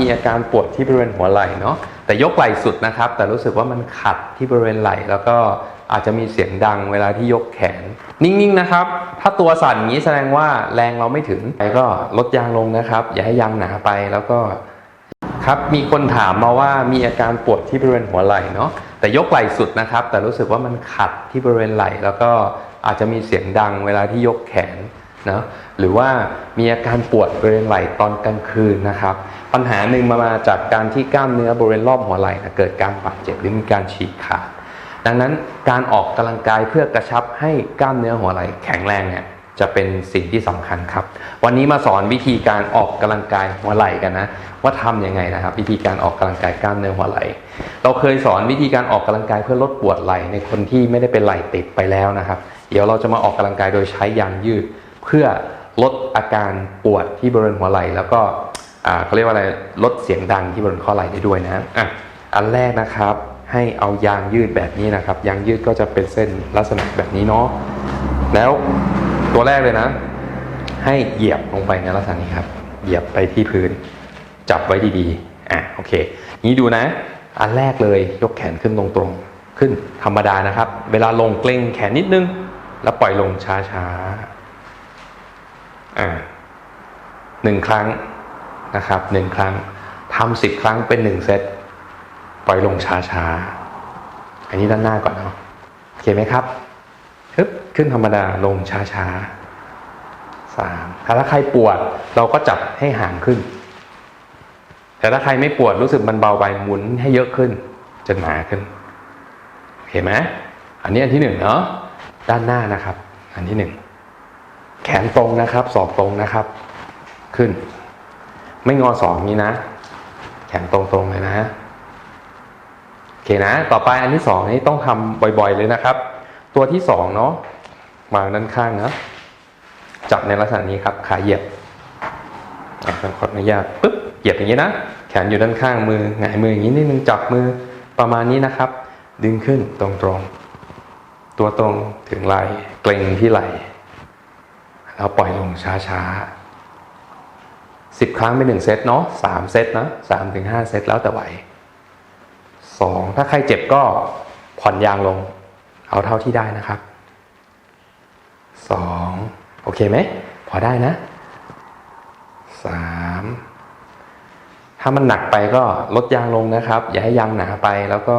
มีอาการปวดที่บริเวณหัวไหล่เนาะแต่ยกไหล่สุดนะครับ แต่รู้สึกว่ามันขัดที่บริเวณไหล่แล้วก็อาจจะมีเสียงดังเวลาที่ยกแขน นิ่งๆนะครับ ถ้าตัวสั่นอย่างนี้แสดงว่าแรงเราไม่ถึงไปก็ลดยางลงนะครับ อย่าให้ยางหนาไปแล้วก็ครับมีคนถามมาว่ามีอาการปวดที่บริเวณหัวไหล่เนาะแต่ยกไหล่สุดนะครับ แต่รู้สึกว่ามันขัดที่บริเวณไหล่แล้วก็อาจจะมีเสียงดังเวลาที่ยกแขน นะหรือว่ามีอาการปวดบริเวณไหล่ตอนกลางคืนนะครับ ปัญหาหนึ่งมามาจากการที่กล้ามเนื้อบริเวณรอบหัวไหล่นะเกิดการบาดเจ็บหรือมีการฉีกขาด ดังนั้นการออกกำลังกายเพื่อกระชับให้กล้ามเนื้อหัวไหล่แข็งแรงเนี่ยจะเป็นสิ่งที่สำคัญครับ วันนี้มาสอนวิธีการออกกำลังกายหัวไหล่กันนะ ว่าทำยังไงนะครับ วิธีการออกกำลังกายกล้ามเนื้อหัวไหล่ เราเคยสอนวิธีการออกกำลังกายเพื่อลดปวดไหล่ในคนที่ไม่ได้เป็นไหล่ติดไปแล้วนะครับ เดี๋ยวเราจะมาออกกำลังกายโดยใช้ยางยืด เพื่อลดอาการปวดที่บริเวณหัวไหล่แล้วก็เขาเรียกว่าอะไรลดเสียงดังที่บริเวณข้อไหล่ได้ด้วยนะอะอันแรกนะครับให้เอายางยืดแบบนี้นะครับ ยางยืดก็จะเป็นเส้นลักษณะแบบนี้เนาะแล้วตัวแรกเลยนะ ให้เหยียบลงไปในลักษณะนี้ครับ เหยียบไปที่พื้น จับไว้ดีๆอะโอเค นี้ดูนะ อันแรกเลยยกแขนขึ้นตรงๆขึ้นธรรมดานะครับ เวลาลงเกร็งแขนนิดนึง แล้วปล่อยลงช้าๆ อ่าหนึ่งครั้งนะครับหนึ่งครั้งทำสิบครั้งเป็นหนึ่งเซตปล่อยลงช้าๆอันนี้ด้านหน้าก่อนเนาะโอเคไหมครับฮึบขึ้นธรรมดาลงช้าๆสามถ้าใครปวดเราก็จับให้ห่างขึ้น แต่ถ้าใครไม่ปวดรู้สึกมันเบาไปหมุนให้เยอะขึ้นจนหนาขึ้นโอเคไหมอันนี้อันที่หนึ่งเนาะด้านหน้านะครับ อันที่หนึ่ง แขนตรงนะครับศอกตรงนะครับ ขึ้น ไม่งอศอกนี้นะ แขนตรงๆเลยนะโอเคนะ ต่อไปอันที่สองนี่ต้องทำบ่อยๆเลยนะครับ ตัวที่สองเนาะวางด้านข้างนะจับในลักษณะนี้ครับ ขาเหยียบอะขออนุญาตปึ๊บเหยียบอย่างนี้นะ แขนอยู่ด้านข้างมือหงายมืออย่างนี้นิดนึงจับมือประมาณนี้นะครับ ดึงขึ้นตรงๆ ตัวตรงถึงไหลเกร็งที่ไหล แล้วปล่อยลงช้าๆสิบครั้งเป็นหนึ่งเซตเนาะสามเซตนะสามถึงห้าเซตแล้วแต่ไหวสองถ้าใครเจ็บก็ผ่อนยางลง เอาเท่าที่ได้นะครับสองโอเคไหมพอได้นะสามถ้ามันหนักไปก็ลดยางลงนะครับ อย่าให้ยางหนาไปแล้วก็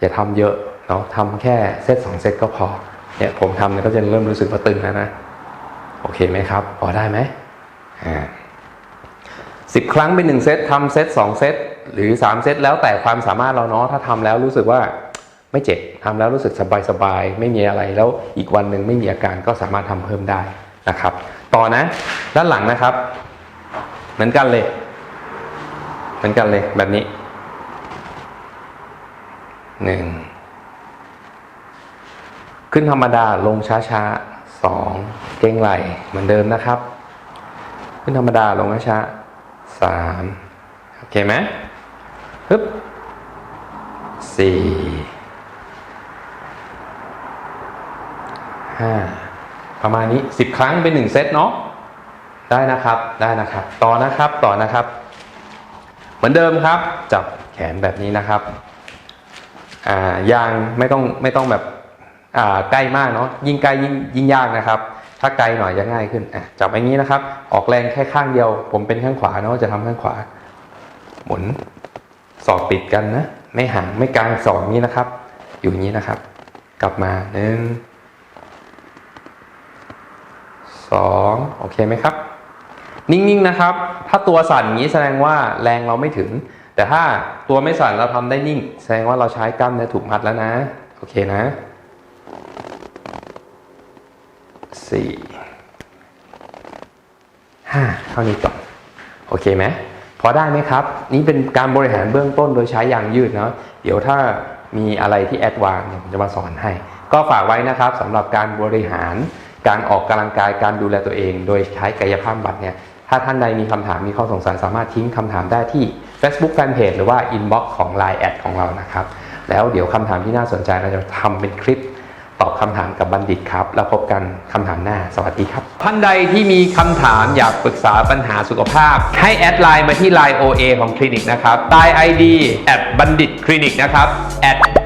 อย่าทำเยอะเนาะทำแค่เซตสองเซตก็พอเนี่ยผมทำเนี่ยก็จะเริ่มรู้สึกว่าตึงแล้วนะ โอเคไหมครับ พอได้ไหมอ่าสิบครั้งเป็นหนึ่งเซตทำเซตสองเซตหรือสามเซตแล้วแต่ความสามารถเราเนาะถ้าทำแล้วรู้สึกว่าไม่เจ็บทำแล้วรู้สึกสบายสบายไม่มีอะไรแล้วอีกวันหนึ่งไม่มีอาการก็สามารถทำเพิ่มได้นะครับ ต่อนะ ด้านหลังนะครับ เหมือนกันเลย เหมือนกันเลยแบบนี้หนึ่งขึ้นธรรมดาลงช้าๆ สองเก่งไหลเหมือนเดิมนะครับ ขึ้นธรรมดาลงช้าสามโอเคไหมปึ๊บสี่ห้าประมาณนี้สิบครั้งเป็นหนึ่งเซตเนาะได้นะครับได้นะครับ ต่อนะครับต่อนะครับ เหมือนเดิมครับ จับแขนแบบนี้นะครับอ่ายางไม่ต้องไม่ต้องแบบ ใกล้มากเนาะยิ่งใกล้ยิ่งยิ่งยากนะครับ ถ้าไกลหน่อยจะง่ายขึ้นอะจับอย่างนี้นะครับ ออกแรงแค่ข้างเดียว ผมเป็นข้างขวาเนาะจะทำข้างขวา หมุนศอกติดกันนะไม่ห่างไม่กลางศอกนี้นะครับ อยู่อย่างนี้นะครับ กลับมาหนึ่งสองโอเคไหมครับ นิ่งๆนะครับ ถ้าตัวสั่นอย่างนี้แสดงว่าแรงเราไม่ถึง แต่ถ้าตัวไม่สั่นเราทำได้นิ่ง แสดงว่าเราใช้กล้ามเนื้อถูกมัดแล้วนะ โอเคนะ สี่ห้าเท่านี้ก่อนโอเคไหมพอได้ไหมครับ นี่เป็นการบริหารเบื้องต้นโดยใช้ยางยืดเนาะเดี๋ยวถ้ามีอะไรที่แอดวานเนี่ยผมจะมาสอนให้ ก็ฝากไว้นะครับสำหรับการบริหารการออกกำลังกายการดูแลตัวเอง โดยใช้กายภาพบำบัดเนี่ยถ้าท่านใดมีคำถามมีข้อสงสัยสามารถทิ้งคำถามได้ที่ Facebook Fanpage หรือว่า Inbox ของ Line แอดของเรานะครับ แล้วเดี๋ยวคำถามที่น่าสนใจเราจะทำเป็นคลิป ตอบคำถามกับบัณฑิตครับ แล้วพบกันคำถามหน้า สวัสดีครับ ท่านใดที่มีคำถามอยากปรึกษาปัญหาสุขภาพ ให้แอดไลน์มาที่ไลน์ OA ของคลินิกนะครับใต้ ID แอดบัณฑิตคลินิกนะครับแอด